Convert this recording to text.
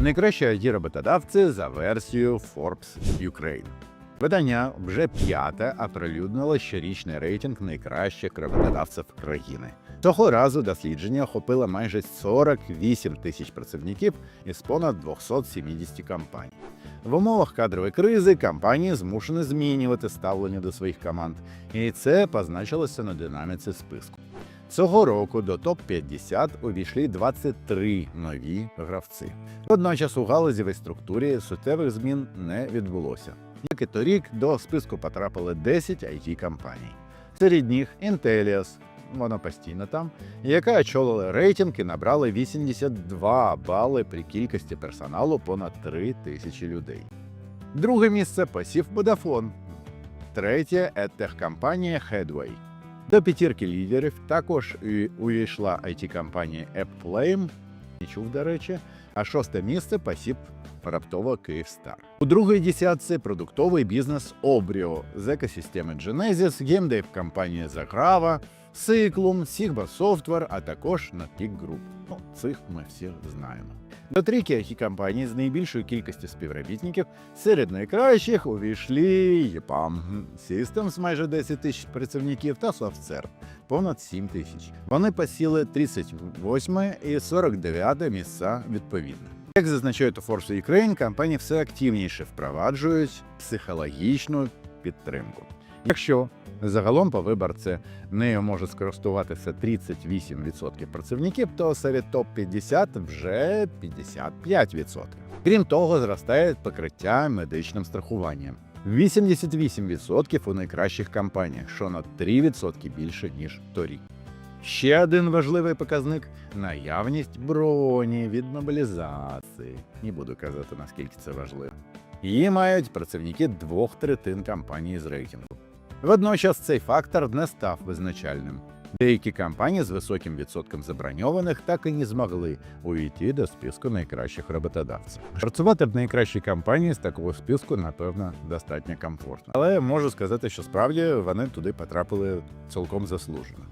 Найкращі it роботодавці за версією Forbes Ukraine. Видання вже п'яте оприлюднило щорічний рейтинг найкращих роботодавців країни. Цього разу дослідження охопило майже 48 тисяч працівників із понад 270 компаній. В умовах кадрової кризи компанії змушені змінювати ставлення до своїх команд, і це позначилося на динаміці списку. Цього року до топ-50 увійшли 23 нові гравці. Водночас у галузівій структурі суттєвих змін не відбулося. Як і торік, до списку потрапили 10 it компаній. Серед них Intellias, вона постійно там, яка очолила рейтинг і набрала 82 бали при кількості персоналу понад 3 тисячі людей. Друге місце посів Vodafone. Третє edtech компанія Headway. До п'ятірки лідерів також і увійшла it-компанія AppFlame, не чув, до речі, а шосте місце посів раптово Київстар. У другій десятці продуктовий бізнес Обріо з екосистеми Genesis, геймдев компанія Заграва, Cyclum, Sigma Software, а також Natic Group. Ну, цих ми всіх знаємо. До трійки it компаній з найбільшою кількістю співробітників серед найкращих увійшли EPAM Systems майже 10 тисяч працівників та SoftServe понад 7 тисяч. Вони посіли 38 і 49 місця відповідно. Як зазначають у Force Ukraine, компанії все активніше впроваджують психологічну підтримку. Якщо загалом по виборці нею може скористуватися 38% працівників, то серед топ-50 вже 55%. Крім того, зростає покриття медичним страхуванням. 88% у найкращих компаніях, що на 3% більше ніж торік. Ще один важливий показник наявність броні від мобілізації. Не буду казати, наскільки це важливо. Її мають працівники двох третин компанії з рейтингу. Водночас цей фактор не став визначальним. Деякі компанії з високим відсотком заброньованих так і не змогли увійти до списку найкращих роботодавців. Працювати в найкращій компанії з такого списку, напевно, достатньо комфортно. Але можу сказати, що справді вони туди потрапили цілком заслужено.